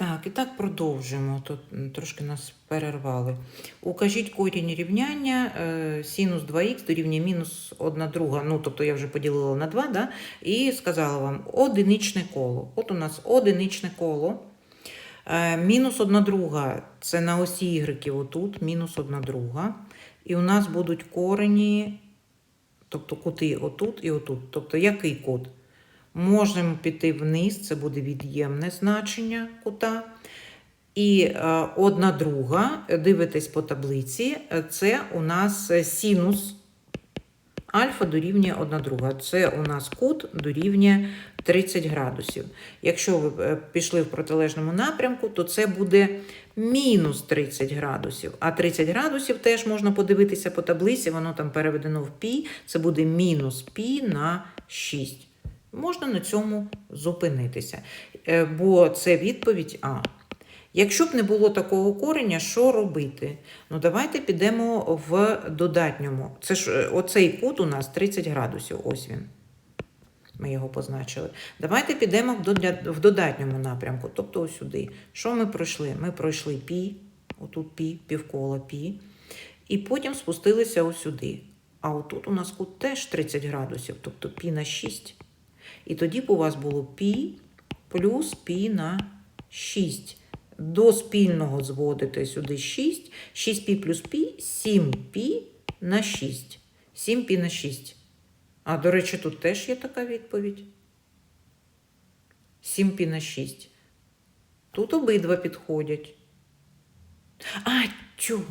Так, і так продовжуємо. Тут трошки нас перервали. Укажіть корінь рівняння е, синус 2х дорівнює мінус 1 друга. Ну, тобто я вже поділила на 2, да? і сказала вам одиничне коло. От у нас одиничне коло. Е, мінус 1 друга це на осі Y отут, мінус 1 друга. І у нас будуть корені, тобто кути отут і отут. Тобто який кут? Можемо піти вниз, це буде від'ємне значення кута. І е, одна друга, дивитесь по таблиці, це у нас синус альфа дорівнює 1 друга. Це у нас кут дорівнює 30 градусів. Якщо ви е, пішли в протилежному напрямку, то це буде мінус 30 градусів. А 30 градусів теж можна подивитися по таблиці, воно там переведено в пі, це буде мінус пі на 6. Можна на цьому зупинитися, Е, бо це відповідь А. Якщо б не було такого кореня, що робити? Ну, давайте підемо в додатньому. Це ж е, оцей кут у нас 30 градусів. Ось він. Ми його позначили. Давайте підемо в додатньому напрямку, тобто ось сюди. Що ми пройшли? Ми пройшли пі, отут пі, півкола пі, і потім спустилися ось сюди. А отут у нас кут теж 30 градусів, тобто пі на 6. І тоді б у вас було пі плюс пі на 6. До спільного зводите сюди 6. 6π плюс пі 7π на 6. 7π на 6. А, до речі, тут теж є така відповідь. 7π на 6. Тут обидва підходять. А, чу.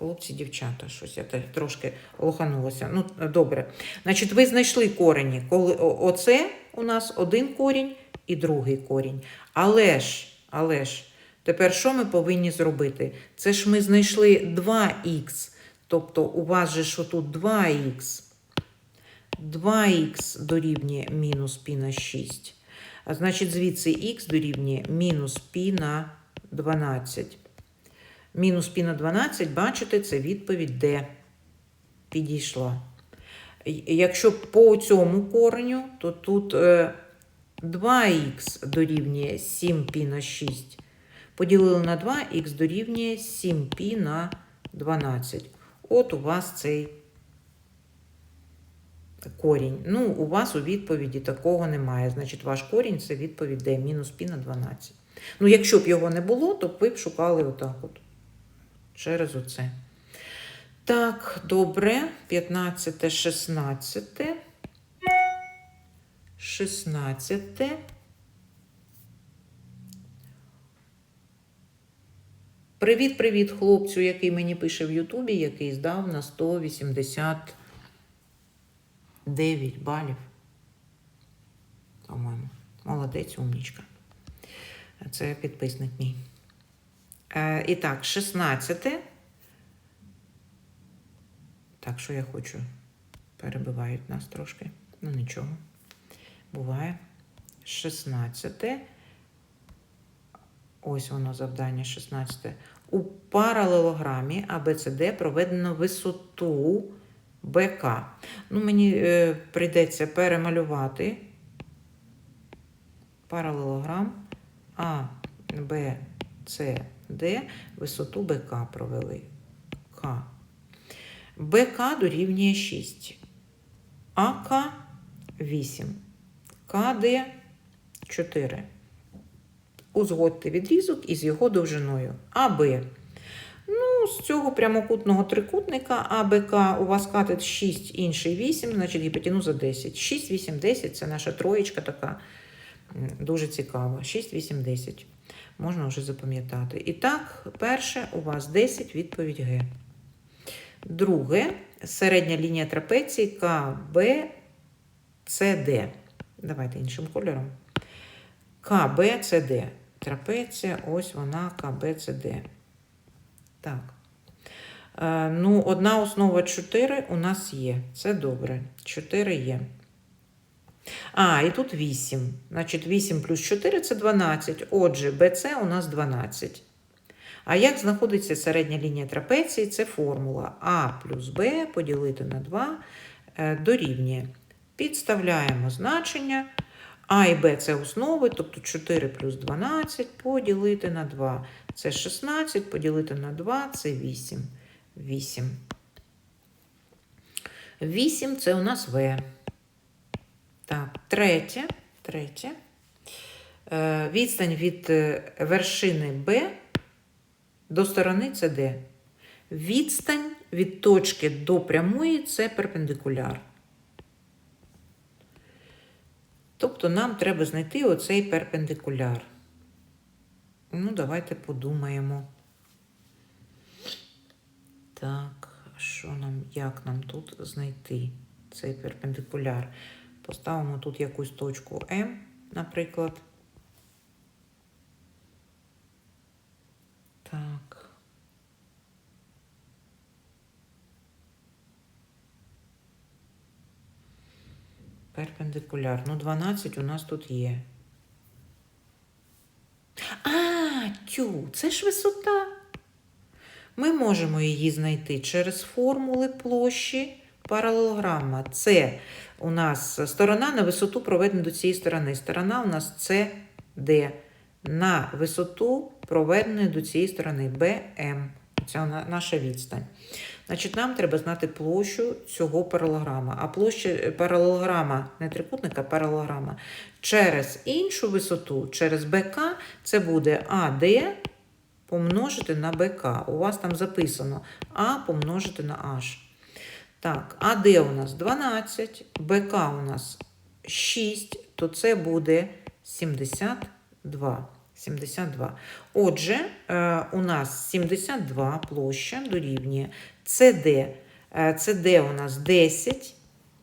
Хлопці, дівчата, щось я трошки лоханулася. Ну, добре. Значить, ви знайшли корені. Коли оце у нас один корінь і другий корінь. Але ж, але ж, тепер що ми повинні зробити? Це ж ми знайшли 2х. Тобто у вас же що тут 2х. 2х дорівнює мінус пі на 6. А значить, звідси х дорівнює мінус пі на 12. Мінус пі на 12, бачите, це відповідь Д. Підійшла. Якщо по цьому кореню, то тут е, 2х дорівнює 7 пі на 6. Поділили на 2, х дорівнює 7 пі на 12. От у вас цей корінь. Ну, у вас у відповіді такого немає. Значить, ваш корінь це відповідь Д, мінус пі на 12. Ну, якщо б його не було, то ви б шукали отак от. Через оце. Так, добре. 15, 16. 16. Привіт-привіт хлопцю, який мені пише в Ютубі, який здав на 189 балів. По-моєму. Молодець, умнічка. Це підписник мій. Е, і так, 16. Так, що я хочу? Перебивають нас трошки. Ну нічого. Буває. 16. Ось воно завдання 16. У паралелограмі ABCD проведено висоту БК. Ну, мені е, прийдеться перемалювати паралелограм А, Б, С, Д, висоту БК провели. К. БК дорівнює 6. АК 8. КД 4. Узгодьте відрізок із його довжиною. АБ. Ну, з цього прямокутного трикутника АБК у вас катет 6, інший 8, значить гіпотенуза 10. 6, 8, 10 це наша троєчка така дуже цікава. 6, 8, 10. Можна вже запам'ятати. І так, перше у вас 10, відповідь Г. Друге, середня лінія трапеції КБЦД. Давайте іншим кольором. КБЦД. Трапеція, ось вона КБЦД. Так. Е, ну, одна основа 4 у нас є. Це добре. 4 є. А, і тут 8. Значить, 8 плюс 4 це 12. Отже, БЦ у нас 12. А як знаходиться середня лінія трапеції? Це формула А плюс Б поділити на 2 е, дорівнює. Підставляємо значення. А і Б це основи, тобто 4 плюс 12 поділити на 2. Це 16, поділити на 2 це 8. 8. 8 це у нас В. Так, третє. третє. Е, Відстань від е, вершини Б до сторони це Д. Відстань від точки до прямої це перпендикуляр. Тобто нам треба знайти оцей перпендикуляр. Ну, давайте подумаємо. Так, що нам, як нам тут знайти цей перпендикуляр? Поставимо тут якусь точку М, наприклад. Так. Перпендикуляр. Ну, 12 у нас тут є. А, тю, це ж висота. Ми можемо її знайти через формули площі паралелограма. Це у нас сторона на висоту проведена до цієї сторони. Сторона у нас це D. На висоту проведеної до цієї сторони BM. Це наша відстань. Значить, нам треба знати площу цього паралелограма. А площа паралелограма, не трикутника, а паралелограма через іншу висоту, через БК, це буде АД помножити на БК. У вас там записано А помножити на H. Так, АД у нас 12, БК у нас 6, то це буде 72. 72. Отже, е, у нас 72 площа дорівнює CD. Е, CD у нас 10,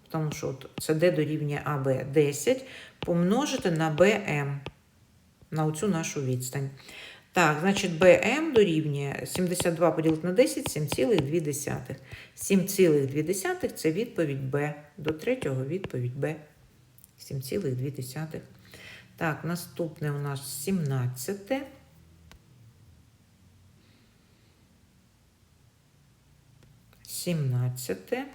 тому що CD дорівнює АБ 10, помножити на БМ, на оцю нашу відстань. Так, значить, БМ дорівнює 72 поділити на 10, 7,2. 7,2 це відповідь Б. До третього відповідь Б. 7,2. Так, наступне у нас 17. Сімнадцяте.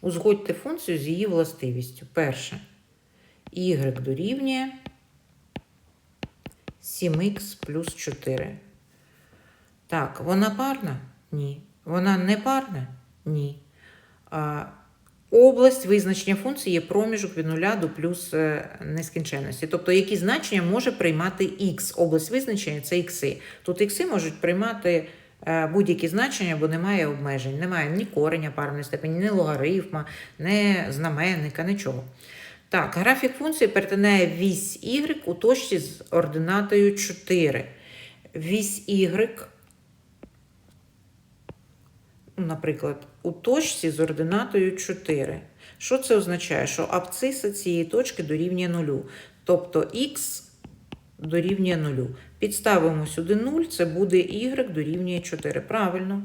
Узгодьте функцію з її властивістю. Перше. Y дорівнює 7х плюс 4. Так, вона парна? Ні. Вона не парна? Ні. А, область визначення функції є проміжок від 0 до плюс е, нескінченності. Тобто, які значення може приймати х. Область визначення це ікси. Тут ікси можуть приймати будь-які значення, бо немає обмежень. Немає ні кореня парної степені, ні логарифма, ні знаменника, нічого. Так, графік функції перетинає вісь y у точці з ординатою 4. Вісь y, наприклад, у точці з ординатою 4. Що це означає? Що абсциса цієї точки дорівнює 0. Тобто х дорівнює 0. Підставимо сюди 0, це буде y дорівнює 4. Правильно,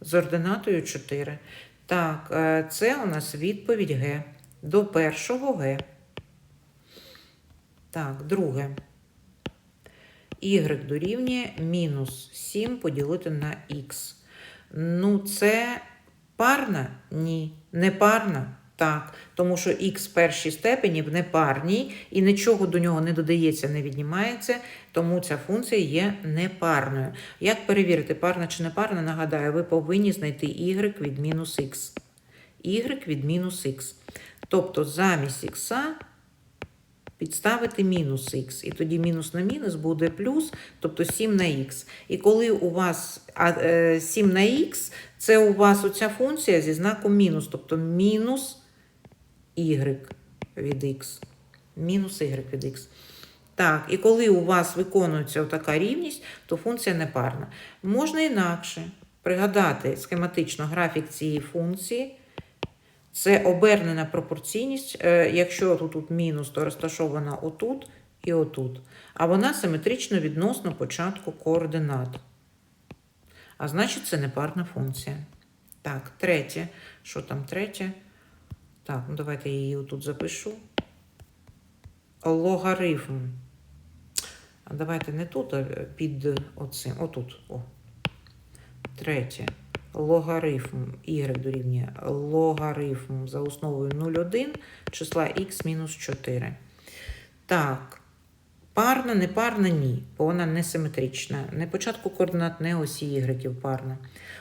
з ординатою 4. Так, е, це у нас відповідь Г. До першого Г. Так, друге. Y дорівнює мінус 7 поділити на х. Ну, це парна? Ні. Не парна? Так. Тому що х першій степені в непарній і нічого до нього не додається, не віднімається, тому ця функція є непарною. Як перевірити, парна чи не парна, нагадаю, ви повинні знайти y від мінус х. y від мінус х. Тобто замість х підставити мінус х. І тоді мінус на мінус буде плюс, тобто 7 на х. І коли у вас е, 7 на х, це у вас оця функція зі знаком мінус, тобто мінус y від х. Мінус y від х. Так, і коли у вас виконується така рівність, то функція непарна. Можна інакше пригадати схематично графік цієї функції. Це обернена пропорційність. Е, Якщо тут, тут мінус, то розташована отут і отут. А вона симетрично відносно початку координат. А значить, це непарна функція. Так, третє. Що там третє? Так, ну давайте я її отут запишу. логарифм. А давайте не тут, а під оцим. Отут. О. Третє. Логарифм y дорівнює логарифм за основою 0,1 числа x мінус 4. Так. Парна, не парна, ні, бо вона не симетрична. Не початку координат, не осі y парна.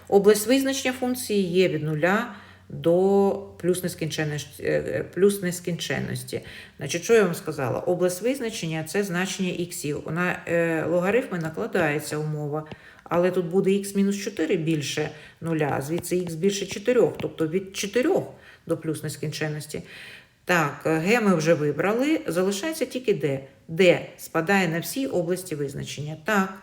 Область визначення функції є від нуля до плюс нескінченності. е, Плюс нескінченності. Значить, що я вам сказала? Область визначення це значення іксів. На е, логарифми накладається умова, але тут буде х мінус 4 більше нуля, звідси х більше 4, тобто від 4 до плюс нескінченності. Так, е, Г ми вже вибрали, залишається тільки Д. Д спадає на всі області визначення. Так.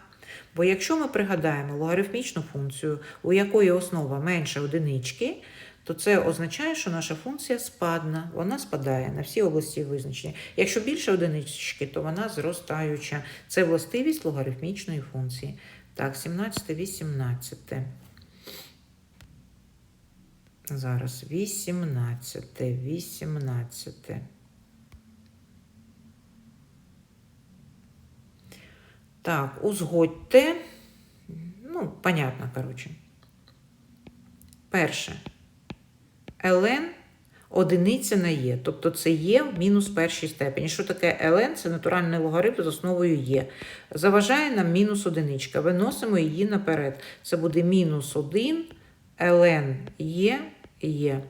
Бо якщо ми пригадаємо логарифмічну функцію, у якої основа менше одинички, то це означає, що наша функція спадна, вона спадає на всі області визначення. Якщо більше одинички, то вона зростаюча. Це властивість логарифмічної функції. Так, 17, 18. Зараз 18, 18. Так, узгодьте. Ну, понятно, коротше. Перше. Ln одиниця на є. Тобто це є в мінус першій степені. Що таке ln? Це натуральний логарифм з основою є. Заважає нам мінус одиничка. Виносимо її наперед. Це буде мінус 1 ln є є.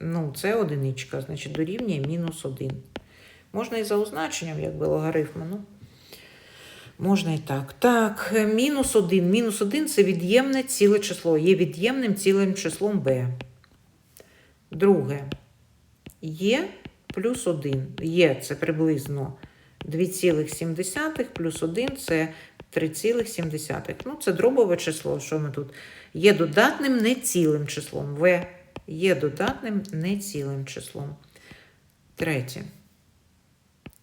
Ну, це одиничка, значить дорівнює мінус 1. Можна і за означенням, якби логарифму. Ну, можна і так. Так, е, мінус 1. Мінус 1 це від'ємне ціле число. Є від'ємним цілим числом b. Друге. Є плюс 1. Є це приблизно 2,7 плюс 1 це 3,7. Ну, це дробове число. Що ми тут? Є додатним нецілим числом. В є додатним нецілим числом. Третє.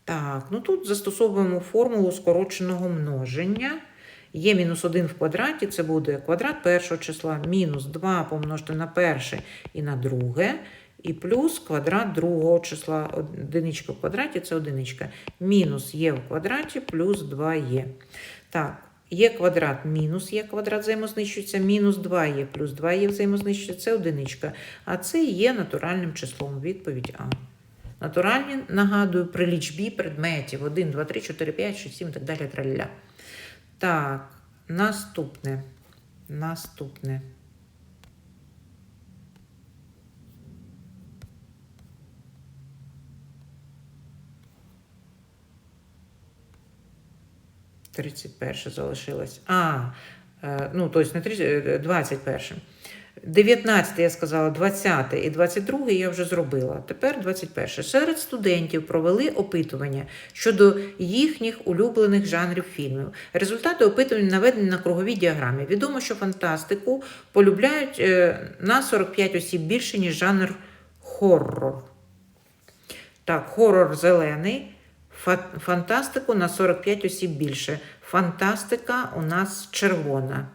Так, ну тут застосовуємо формулу скороченого множення. Є мінус 1 в квадраті, це буде квадрат першого числа, мінус 2 помножити на перше і на друге, і плюс квадрат другого числа. Одиничка в квадраті це одиничка. Мінус є в квадраті, плюс 2 є. Так, є квадрат, мінус є квадрат взаємознищується, мінус 2 є, плюс 2 є взаємознищується, це одиничка. А це є натуральним числом. Відповідь А. Натуральні, нагадую, при лічбі предметів 1, 2, 3, 4, 5, 6, 7 і так далі. Траля. Так, наступне. Наступне. Тридцять перше залишилось. А, е, ну, тобто не 30, 21. 19 я сказала, 20 і 22 я вже зробила. Тепер 21. Серед студентів провели опитування щодо їхніх улюблених жанрів фільмів. Результати опитувань наведені на круговій діаграмі. Відомо, що фантастику полюбляють е, на 45 осіб більше, ніж жанр хоррор. Так, хоррор зелений. Фантастику на 45 осіб більше. Фантастика у нас червона.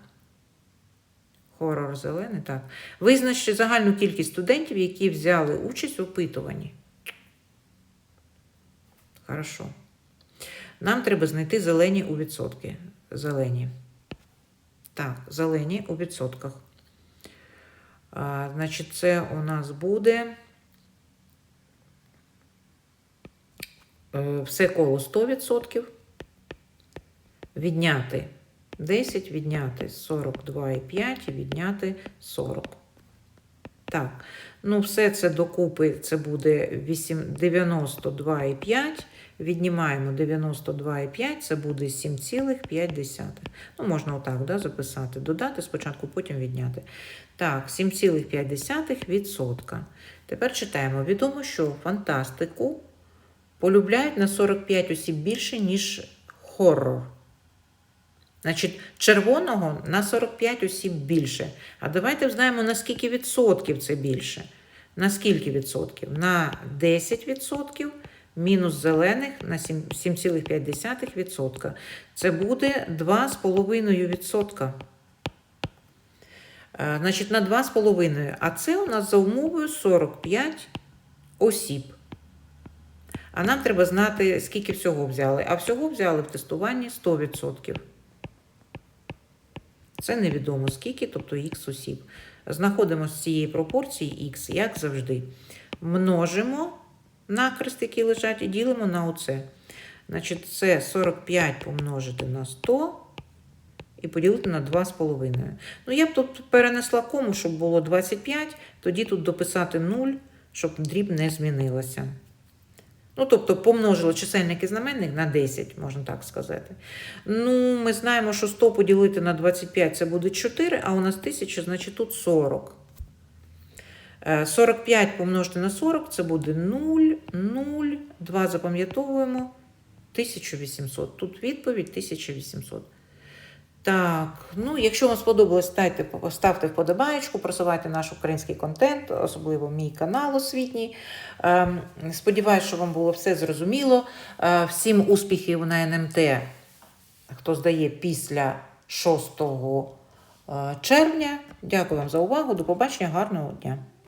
Хорор зелений, так. Визначте загальну кількість студентів, які взяли участь у опитуванні. Хорошо. Нам треба знайти зелені у відсотки. Зелені. Так, зелені у відсотках. А, значить, це у нас буде е, все коло 100%. Відняти 10, відняти 42,5 і відняти 40. Так, ну все це докупи, це буде 8 92,5. Віднімаємо 92,5, це буде 7,5. Ну, можна отак да, записати. Додати спочатку, потім відняти. Так, 7,5 відсотка. Тепер читаємо. Відомо, що фантастику полюбляють на 45 осіб більше, ніж хоррор. Значить, червоного на 45 осіб більше. А давайте взнаємо, на скільки відсотків це більше. На скільки відсотків? На 10 відсотків мінус зелених на 7,5 відсотка. Це буде 2,5 відсотка. Е, Значить, на 2,5. А це у нас за умовою 45 осіб. А нам треба знати, скільки всього взяли. А всього взяли в тестуванні 100%. Це невідомо скільки, тобто х осіб. Знаходимо з цієї пропорції х, як завжди. Множимо накрест, які лежать, і ділимо на оце. Значить, це 45 помножити на 100 і поділити на 2,5. Ну, я б тут перенесла кому, щоб було 25, тоді тут дописати 0, щоб дріб не змінилося. Ну, тобто помножило чисельник і знаменник на 10, можна так сказати. Ну, ми знаємо, що 100 поділити на 25 це буде 4, а у нас 1000, значить тут 40. Е, 45 помножити на 40 це буде 0, 0, 2 запам'ятовуємо, 1800. Тут відповідь 1800. Так, ну якщо вам сподобалось, ставте, ставте вподобаєчку, просувайте наш український контент, особливо мій канал освітній. Ем, Сподіваюсь, що вам було все зрозуміло. Е, Всім успіхів на НМТ, хто здає після 6 е, червня. Дякую вам за увагу. До побачення, гарного дня.